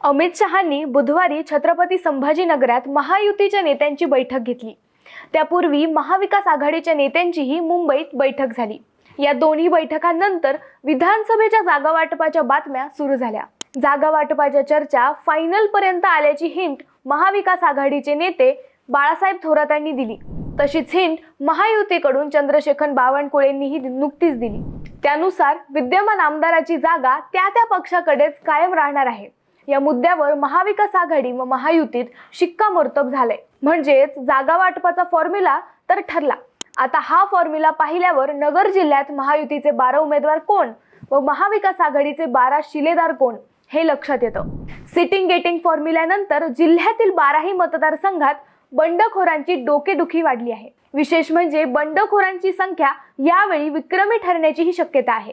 अमित शहांनी बुधवारी छत्रपती संभाजीनगरात महायुतीच्या नेत्यांची बैठक घेतली. त्यापूर्वी महाविकास आघाडीच्या नेत्यांचीही मुंबईत बैठक झाली. या दोन्ही बैठकांनंतर विधानसभेच्या जागा वाटपाच्या बातम्या सुरू झाल्या. जागा वाटपाच्या चर्चा फायनल पर्यंत आल्याची हिंट महाविकास आघाडीचे नेते बाळासाहेब थोरातांनी दिली. तशीच हिंट महायुतीकडून चंद्रशेखर बावनकुळेंनीही नुकतीच दिली. त्यानुसार विद्यमान आमदाराची जागा त्या त्या पक्षाकडेच कायम राहणार आहे. या मुद्द्यावर महाविकास आघाडी व महायुतीत शिक्कामोर्तब झाले म्हणजेच जागा वाटपाचा फॉर्म्युला तर ठरला. आता हा फॉर्म्युला पाहिल्यावर नगर जिल्ह्यात महायुतीचे बारा उमेदवार कोण व महाविकास आघाडीचे बारा शिलेदार कोण हे लक्षात येतं. सिटिंग गेटिंग फॉर्म्युल्यानंतर जिल्ह्यातील बाराही मतदारसंघात बंडखोरांची डोकेदुखी वाढली आहे. विशेष म्हणजे बंडखोरांची संख्या यावेळी विक्रमी ठरण्याचीही शक्यता आहे.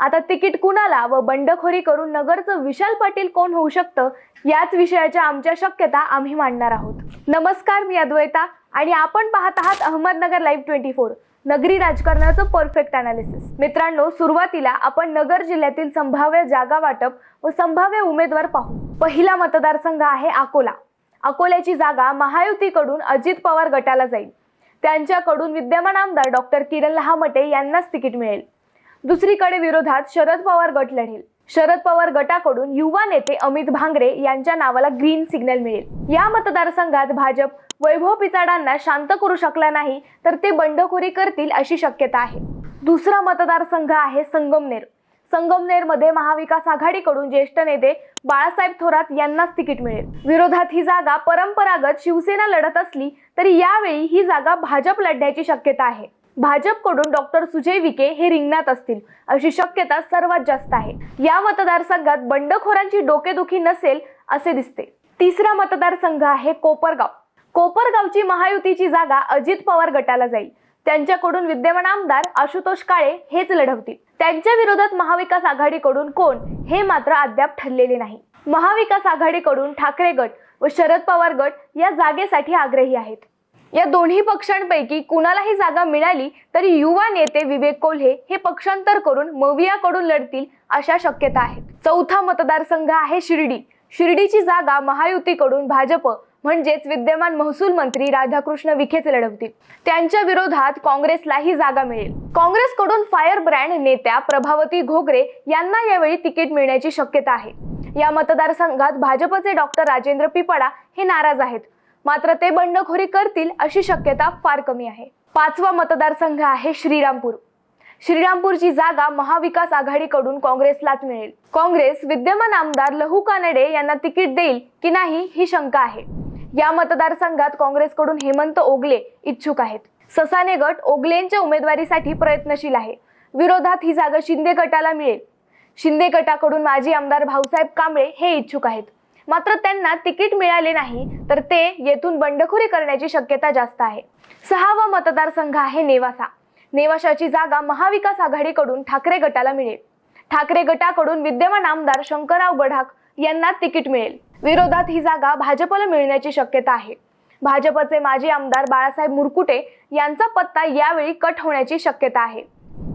आता तिकीट कुणाला व बंडखोरी करून नगरचं विशाल पाटील कोण होऊ शकतं याच विषयाच्या आमच्या शक्यता आम्ही मांडणार आहोत. नमस्कार मी अद्वैता आणि आपण पाहत आहात अहमदनगर लाईव्ह ट्वेंटी फोर नगरी राजकारणाचं परफेक्ट अनालिसिस मित्रांनो सुरुवातीला आपण नगर जिल्ह्यातील संभाव्य जागा वाटप व संभाव्य उमेदवार पाहू. पहिला मतदारसंघ आहे अकोला. अकोल्याची जागा महायुतीकडून अजित पवार गटाला जाईल. त्यांच्याकडून विद्यमान आमदार डॉक्टर किरण लहामटे यांनाच तिकीट मिळेल. दुसरीकडे विरोधात शरद पवार गट लढेल. शरद पवार गटाकडून युवा नेते अमित भांगरे यांच्या नावाला ग्रीन सिग्नल मिळेल. या मतदारसंघात भाजप वैभव पिचाडांना शांत करू शकला नाही तर ते बंडखोरी करतील अशी शक्यता आहे. दुसरा मतदारसंघ आहे संगमनेर. संगमनेरमध्ये महाविकास आघाडीकडून ज्येष्ठ नेते बाळासाहेब थोरात यांनाच तिकीट मिळेल. विरोधात ही जागा परंपरागत शिवसेना लढत असली तरी यावेळी ही जागा भाजप लढण्याची शक्यता आहे. भाजपकडून डॉक्टर सुजय विखे हे रिंगणात असतील. अशी शक्यता सर्वात जास्त आहे. या मतदारसंघात बंडखोरांची डोकेदुखी नसेल असे दिसते. तिसरा मतदारसंघ आहे कोपरगाव. कोपरगावची महायुतीची जागा अजित पवार गटाला जाईल. त्यांच्याकडून विद्यमान आमदार आशुतोष काळे हेच लढवतील. त्यांच्या विरोधात महाविकास आघाडीकडून कोण हे मात्र अद्याप ठरलेले नाही. महाविकास आघाडीकडून ठाकरे गट व शरद पवार गट या जागेसाठी आग्रही आहेत. या दोन्ही पक्षांपैकी कुणालाही जागा मिळाली तरी युवा नेते विवेक कोल्हे हे पक्षांतर करून मवियाकडून लढतील अशा शक्यता आहेत. चौथा मतदारसंघ आहे शिर्डी. शिर्डीची जागा महायुतीकडून भाजप म्हणजेच विद्यमान महसूल मंत्री राधाकृष्ण विखेच लढवतील. त्यांच्या विरोधात काँग्रेसला ही जागा मिळेल. काँग्रेसकडून फायर ब्रँड नेत्या प्रभावती घोगरे यांना यावेळी तिकीट मिळण्याची शक्यता आहे. या मतदारसंघात भाजपचे डॉक्टर राजेंद्र पिपाडा हे नाराज आहेत. मात्र ते बंडखोरी करतील अशी शक्यता फार कमी आहे. पाचवा मतदारसंघ आहे श्रीरामपूर. श्रीरामपूरची जागा महाविकास आघाडीकडून काँग्रेसलाच मिळेल. काँग्रेस विद्यमान आमदार लहू कानडे यांना तिकीट देईल की नाही ही शंका आहे. या मतदारसंघात काँग्रेसकडून हेमंत ओगले इच्छुक आहेत. ससाने गट ओगलेंच्या उमेदवारीसाठी प्रयत्नशील आहे. विरोधात ही जागा शिंदे गटाला मिळेल. शिंदे गटाकडून माजी आमदार भाऊसाहेब कांबळे हे इच्छुक आहेत. मात्र त्यांना तिकीट मिळाले नाही तर ते येथून बंडखोरी करण्याची शक्यता जास्त आहे. सहावा मतदारसंघ आहे नेवासा. नेवाशाची जागा महाविकास आघाडीकडून ठाकरे गटाला मिळेल. ठाकरे गटाकडून विद्यमान आमदार शंकरराव गडाख यांना तिकीट मिळेल. विरोधात ही जागा भाजपला मिळण्याची शक्यता आहे. भाजपचे माजी आमदार बाळासाहेब मुरकुटे यांचा पत्ता यावेळी कट होण्याची शक्यता आहे.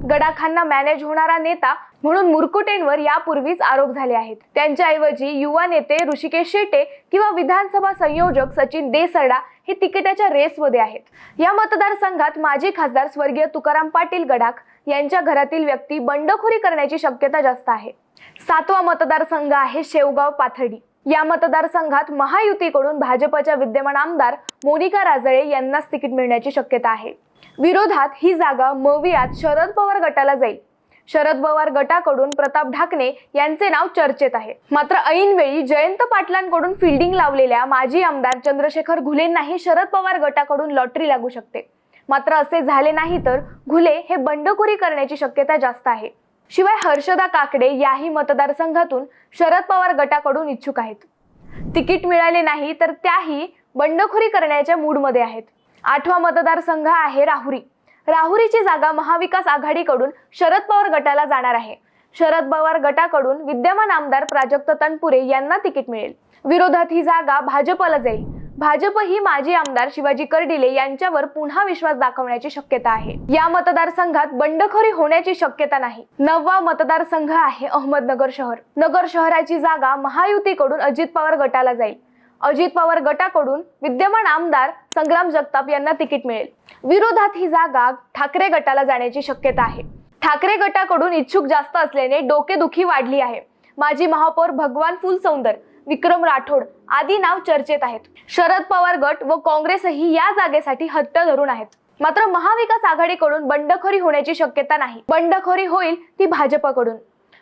गडाखांना मॅनेज होणारा नेता म्हणून मुरकुटेंवर यापूर्वीच आरोप झाले आहेत. त्यांच्याऐवजी युवा नेते ऋषिकेश शेटे किंवा विधानसभा संयोजक सचिन देसरडा हे तिकिटाच्या रेसमध्ये आहेत. या मतदारसंघात माजी खासदार स्वर्गीय तुकाराम पाटील गडाख यांच्या घरातील व्यक्ती बंडखोरी करण्याची शक्यता जास्त आहे. सातवा मतदारसंघ आहे शेवगाव पाथर्डी. या मतदारसंघात महायुतीकडून भाजपच्या विद्यमान आमदार मोनिका राजळे यांनाच तिकीट मिळण्याची शक्यता आहे. विरोधात ही जागा मवियात शरद पवार गटाला जाईल. शरद पवार गटाकडून प्रताप ढाकणे यांचे नाव चर्चेत आहे. मात्र ऐनवेळी जयंत पाटलांकडून फिल्डिंग लावलेल्या माजी आमदार चंद्रशेखर घुलेंनाही शरद पवार गटाकडून लॉटरी लागू शकते. मात्र असे झाले नाही तर घुले हे बंडखोरी करण्याची शक्यता जास्त आहे. शिवाय हर्षदा काकडे याही मतदारसंघातून शरद पवार गटाकडून इच्छुक आहेत. तिकीट मिळाले नाही तर त्याही बंडखोरी करण्याच्या मूडमध्ये आहेत. आठवा मतदारसंघ आहे राहुरी. राहुरीची जागा महाविकास आघाडीकडून शरद पवार गटाला जाणार आहे. शरद पवार गटाकडून विद्यमान आमदार प्राजक्त तनपुरे यांना तिकीट मिळेल. विरोधात ही जागा भाजपला जाईल. भाजप ही माजी आमदार शिवाजी कर्डिले यांच्यावर पुन्हा विश्वास दाखवण्याची शक्यता आहे. या मतदारसंघात बंडखोरी होण्याची शक्यता नाही. नववा मतदारसंघ आहे अहमदनगर शहर. नगर शहराची जागा महायुतीकडून अजित पवार गटाला जाईल. अजित पवार गटाकडून विद्यमान आमदार संग्राम जगताप यांना तिकीट मिळेल. विरोधात ही जागा ठाकरे गटाला जाण्याची शक्यता आहे. ठाकरे गटाकडून इच्छुक जास्त असल्याने डोकेदुखी वाढली आहे. माजी महापौर भगवान फुलसौंदर विक्रम राठोड आदी नाव चर्चेत आहेत. शरद पवार गट व काँग्रेसही या जागेसाठी हट्ट धरून आहेत. मात्र महाविकास आघाडीकडून बंडखोरी होण्याची शक्यता नाही. बंडखोरी होईल ती भाजपकडून.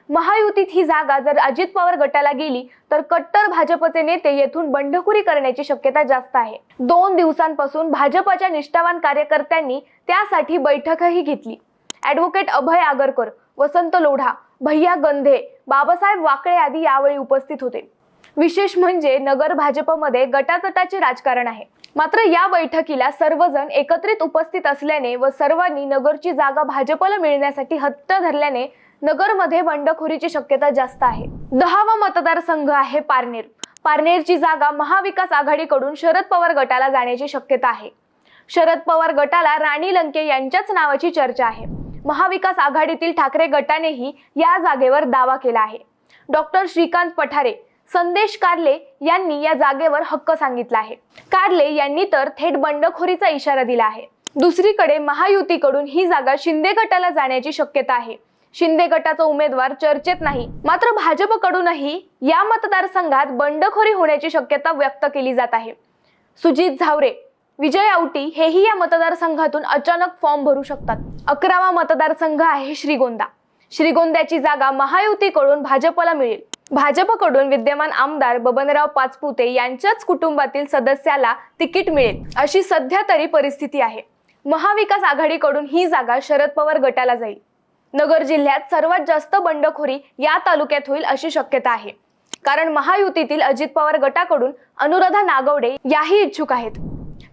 महायुतीत ही जागा जर अजित पवार गटाला गेली तर कट्टर भाजपचे नेते येथून बंडखोरी करण्याची शक्यता जास्त आहे. दोन दिवसांपासून भाजपच्या निष्ठावान कार्यकर्त्यांनी त्यासाठी बैठकही घेतली. ॲडव्होकेट अभय आगरकर वसंत लोढा भैया गंधे बाबासाहेब वाकळे आदी यावेळी उपस्थित होते. विशेष म्हणजे नगर भाजपमध्ये गटातटाचे राजकारण आहे. मात्र या बैठकीला सर्वजण एकत्रित उपस्थित असल्याने व सर्वांनी नगरची जागा भाजपला मिळण्यासाठी हट्ट धरल्याने नगरमध्ये बंडखोरीची शक्यता जास्त आहे. दहावा मतदारसंघ आहे पारनेर. पारनेरची जागा महाविकास आघाडीकडून शरद पवार गटाला जाण्याची शक्यता आहे. शरद पवार गटाला राणी लंके यांच्याच नावाची चर्चा आहे. महाविकास आघाडीतील ठाकरे गटानेही या जागेवर दावा केला आहे. डॉक्टर श्रीकांत पठारे संदेश कारले यांनी या जागेवर हक्क सांगितला आहे. कारले यांनी तर थेट बंडखोरीचा इशारा दिला आहे. दुसरीकडे महायुतीकडून ही जागा शिंदे गटाला जाण्याची शक्यता आहे. शिंदे गटाचा उमेदवार चर्चेत नाही. मात्र भाजपकडूनही या मतदारसंघात बंडखोरी होण्याची शक्यता व्यक्त केली जात आहे. सुजित झावरे विजय आवटी हेही या मतदारसंघातून अचानक फॉर्म भरू शकतात. अकरावा मतदारसंघ आहे श्रीगोंदा. श्रीगोंद्याची जागा महायुतीकडून भाजपला मिळेल. भाजपकडून विद्यमान आमदार बबनराव पाचपुते यांच्याच कुटुंबातील सदस्याला तिकीट मिळेल अशी सध्या तरी परिस्थिती आहे. महाविकास आघाडीकडून ही जागा शरद पवार गटाला जाईल. नगर जिल्ह्यात सर्वात जास्त बंडखोरी या तालुक्यात होईल अशी शक्यता आहे. कारण महायुतीतील अजित पवार गटाकडून अनुराधा नागवडे याही इच्छुक आहेत.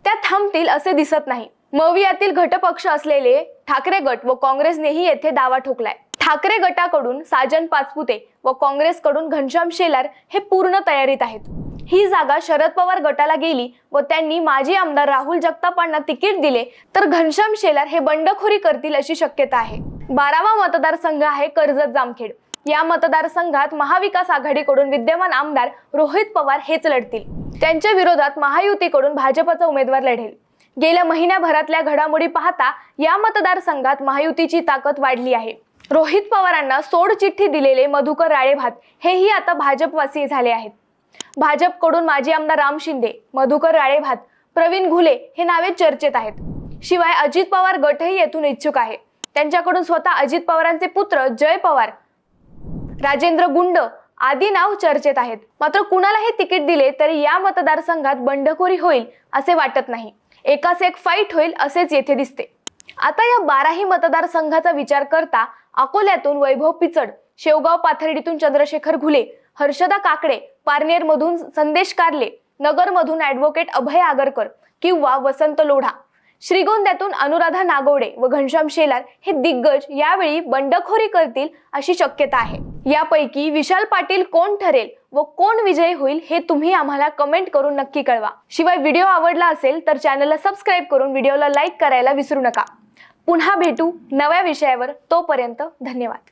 त्या थांबतील असे दिसत नाही. मवियातील घटपक्ष असलेले ठाकरे गट व काँग्रेसनेही येथे दावा ठोकलाय. ठाकरे गटाकडून साजन पाचपुते व काँग्रेसकडून घनश्याम शेलार हे पूर्ण तयारीत आहेत. ही जागा शरद पवार गटाला गेली व त्यांनी माजी आमदार राहुल जगतापांना तिकीट दिले तर घनश्याम शेलार हे बंडखोरी करतील अशी शक्यता आहे. बारावा मतदारसंघ आहे कर्जत जामखेड. या मतदारसंघात महाविकास आघाडीकडून विद्यमान आमदार रोहित पवार हेच लढतील. त्यांच्या विरोधात महायुतीकडून भाजपचा उमेदवार लढेल. गेल्या महिन्याभरातल्या घडामोडी पाहता या मतदारसंघात महायुतीची ताकद वाढली आहे. रोहित पवारांना सोड चिठ्ठी दिलेले मधुकर राळेभात हेही आता भाजपवासी झाले आहेत. भाजपकडून माजी आमदार राम शिंदे मधुकर राळेभात प्रवीण घुले हे नावे चर्चेत आहेत. शिवाय अजित पवार गटही येथून इच्छुक आहे. त्यांच्याकडून स्वतः अजित पवारांचे पुत्र जय पवार राजेंद्र गुंड आदी नाव चर्चेत आहेत. मात्र कुणालाही तिकीट दिले तरी या मतदारसंघात बंडखोरी होईल असे वाटत नाही. एकाच एक फाईट होईल असेच येथे दिसते. आता या बाराही मतदारसंघाचा विचार करता अकोल्यातून वैभव पिचड शेवगाव पाथर्डीतून चंद्रशेखर घुले हर्षदा काकडे पारनेरमधून संदेश कारले नगरमधून ॲडव्होकेट अभय आगरकर किंवा वसंत लोढा. श्रीगोंद्यातून अनुराधा नागवडे व घनश्याम शेलार हे दिग्गज यावेळी बंडखोरी करतील अशी शक्यता आहे. यापैकी विशाल पाटील कोण ठरेल व कोण विजयी होईल हे तुम्ही आम्हाला कमेंट करून नक्की कळवा. शिवाय व्हिडिओ आवडला असेल तर चॅनलला सबस्क्राईब करून व्हिडिओला लाईक करायला विसरू नका. पुन्हा भेटू नव्या विषयावर. तोपर्यंत धन्यवाद.